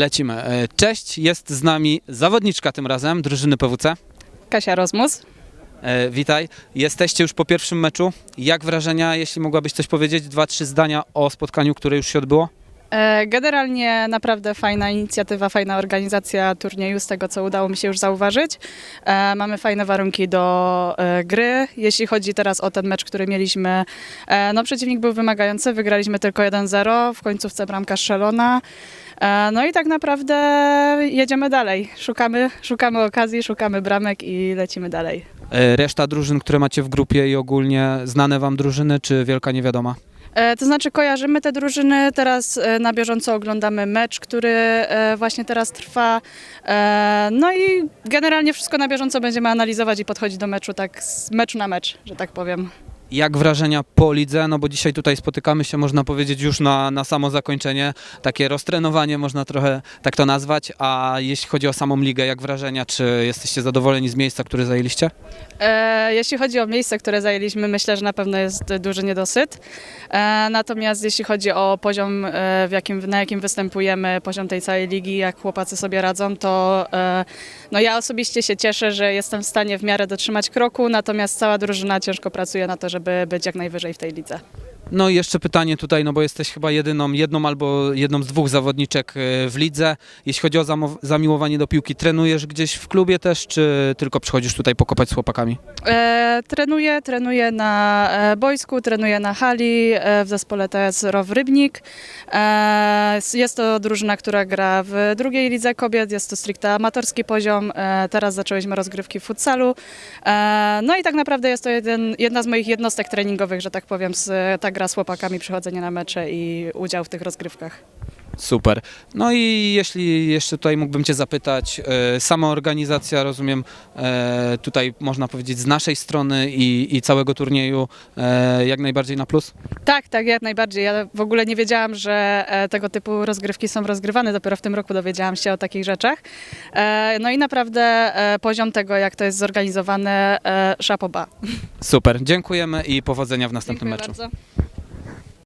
Lecimy. E, Cześć, jest z nami zawodniczka tym razem, drużyny PWC. Kasia Rozmus. E, Witaj. Jesteście już po pierwszym meczu. Jak wrażenia, jeśli mogłabyś coś powiedzieć? Dwa, trzy zdania o spotkaniu, które już się odbyło? E, Generalnie naprawdę fajna inicjatywa, fajna organizacja turnieju, z tego co udało mi się już zauważyć. E, Mamy fajne warunki do e, gry. Jeśli chodzi teraz o ten mecz, który mieliśmy, e, no przeciwnik był wymagający, wygraliśmy tylko 1-0, w końcówce bramka strzelona. E, No i tak naprawdę jedziemy dalej. Szukamy, szukamy okazji, szukamy bramek i lecimy dalej. E, Reszta drużyn, które macie w grupie i ogólnie znane wam drużyny, czy wielka niewiadoma? E, To znaczy kojarzymy te drużyny, teraz na bieżąco oglądamy mecz, który właśnie teraz trwa. No i generalnie wszystko na bieżąco będziemy analizować i podchodzić do meczu tak z meczu na mecz, że tak powiem. Jak wrażenia po lidze? No bo dzisiaj tutaj spotykamy się, można powiedzieć, już na, na samo zakończenie. Takie roztrenowanie, można trochę tak to nazwać. A jeśli chodzi o samą ligę, jak wrażenia? Czy jesteście zadowoleni z miejsca, które zajęliście? E, Jeśli chodzi o miejsce, które zajęliśmy, myślę, że na pewno jest duży niedosyt. E, Natomiast jeśli chodzi o poziom, e, w jakim, na jakim występujemy, poziom tej całej ligi, jak chłopacy sobie radzą, to e, no ja osobiście się cieszę, że jestem w stanie w miarę dotrzymać kroku, natomiast cała drużyna ciężko pracuje na to, żeby być jak najwyżej w tej lidze. No i jeszcze pytanie tutaj, no bo jesteś chyba jedyną, jedną albo jedną z dwóch zawodniczek e, w lidze. Jeśli chodzi o zamiłowanie do piłki, trenujesz gdzieś w klubie też, czy tylko przychodzisz tutaj pokopać z chłopakami? E, trenuję, trenuję na e, boisku, trenuję na hali e, w zespole TS Row Rybnik. E, jest to drużyna, która gra w drugiej lidze kobiet, jest to stricte amatorski poziom. E, teraz zaczęłyśmy rozgrywki w futsalu. E, no i tak naprawdę jest to jeden, jedna z moich jednostek treningowych, że tak powiem, z, ta gra z chłopakami, przychodzenie na mecze i udział w tych rozgrywkach. Super. No i jeśli jeszcze tutaj mógłbym Cię zapytać, e, sama organizacja, rozumiem, e, tutaj można powiedzieć z naszej strony i, i całego turnieju e, jak najbardziej na plus? Tak, tak, jak najbardziej. Ja w ogóle nie wiedziałam, że e, tego typu rozgrywki są rozgrywane. Dopiero w tym roku dowiedziałam się o takich rzeczach. E, No i naprawdę e, poziom tego, jak to jest zorganizowane, e, szapoba. Super, dziękujemy i powodzenia w następnym Dziękuję meczu. bardzo.